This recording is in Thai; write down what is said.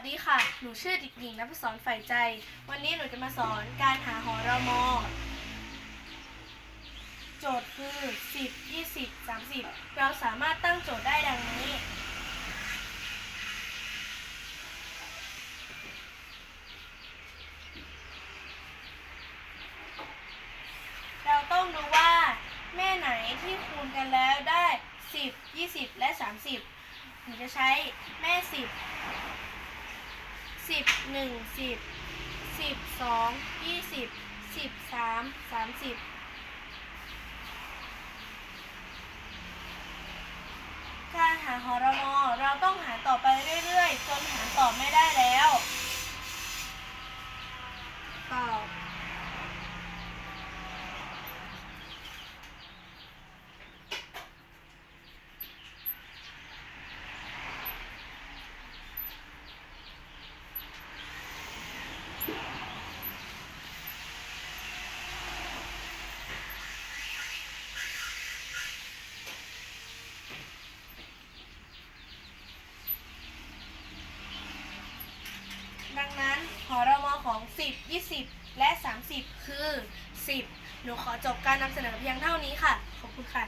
สดีค่ะ หนูชื่อเด็กหญิงนัพศรฝ่ายใจ วันนี้หนูจะมาสอนการหาหอรมอโจทย์คือ 10 20 30 เราสามารถตั้งโจทย์ได้ดังนี้ เราต้องดูว่าแม่ไหนที่คูณกันแล้วได้ 10 20 และ 30หนูจะใช้แม่ 10 สิบหนึ่งสิบสิบสองยี่สิบสิบสามสามสิบการหาหอรมอเราต้องหาต่อไปเรื่อยๆ จนหาตอบไม่ได้แล้วตอบ ดัง นั้นหอรมอของ 10 20 และ 30 คือ 10 หนูขอจบการนำเสนอเพียงเท่านี้ค่ะ ขอบคุณค่ะ